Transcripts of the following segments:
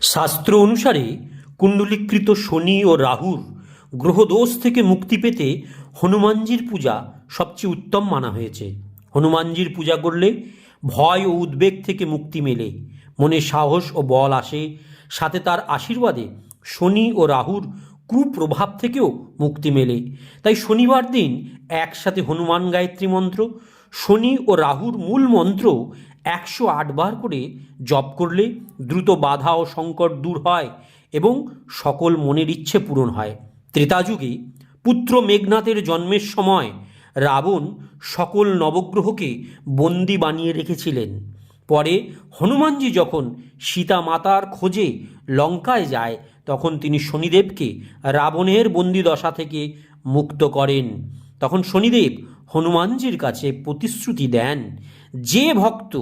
শাস্ত্র অনুসারে কুণ্ডলীকৃত শনি ও রাহুর গ্রহদোষ থেকে মুক্তি পেতে হনুমানজির পূজা সবচেয়ে উত্তম মানা হয়েছে। হনুমানজির পূজা করলে ভয় ও উদ্বেগ থেকে মুক্তি মেলে। মনে সাহস ও বল আসে। সাথে তার আশীর্বাদে শনি ও রাহুর কুপ্রভাব থেকেও মুক্তি মেলে। তাই শনিবার দিন একসাথে হনুমান গায়ত্রী মন্ত্র, শনি ও রাহুর মূল মন্ত্র একশো আটবার করে জপ করলে দ্রুত বাধা ও সংকট দূর হয় এবং সকল মনের ইচ্ছে পূরণ হয়। ত্রেতাযুগে পুত্র মেঘনাথের জন্মের সময় রাবণ সকল নবগ্রহকে বন্দি বানিয়ে রেখেছিলেন। পরে হনুমানজি যখন সীতা মাতার খোঁজে লঙ্কায় যায়, তখন তিনি শনিদেবকে রাবণের বন্দি দশা থেকে মুক্ত করেন। তখন শনিদেব হনুমানজির কাছে প্রতিশ্রুতি দেন, যে ভক্ত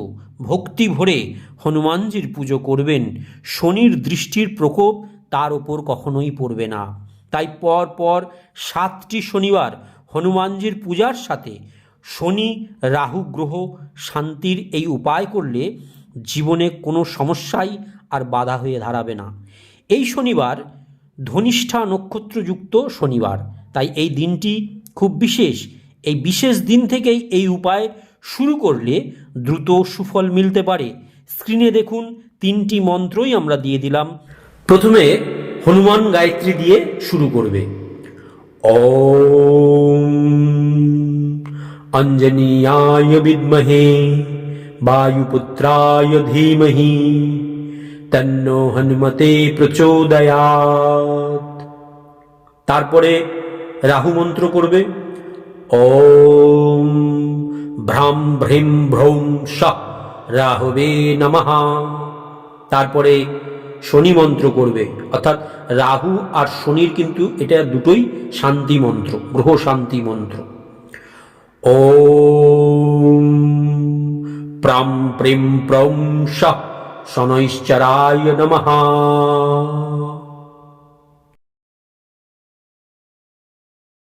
ভক্তি ভরে হনুমানজির পুজো করবেন। শনির দৃষ্টির প্রকোপ তার ওপর কখনোই পড়বে না। তাই পর পর সাতটি শনিবার হনুমানজির পূজার সাথে শনি, রাহু, গ্রহ শান্তির এই উপায় করলে জীবনে কোনো সমস্যাই আর বাধা হয়ে দাঁড়াবে না। এই শনিবার ধনিষ্ঠা নক্ষত্রযুক্ত শনিবার। তাই এই দিনটি খুব বিশেষ। এই বিশেষ দিন থেকেই এই উপায় শুরু করলে দ্রুত সুফল মিলতে পারে। স্ক্রিনে দেখুন, তিনটি মন্ত্রই আমরা দিয়ে দিলাম। প্রথমে হনুমান গায়ত্রী দিয়ে শুরু করবে। ও অঞ্জনীয় বিদ্মহে, বায়ুপুত্রায় ধীমহি, তন্ন হনুমতে প্রচোদয়াত তারপরে রাহু মন্ত্র করবে। ওম ভ্রাম ভ্রিম ভ্রৌম সহ রাহবে নমঃ। তারপরে শনি মন্ত্র করবে, অর্থাৎ রাহু আর শনির কিন্তু এটা দুটোই শান্তি মন্ত্র, গ্রহ শান্তি মন্ত্র। ও প্রাম প্রেম প্রম সহ শনৈশ্চরায় নমঃ।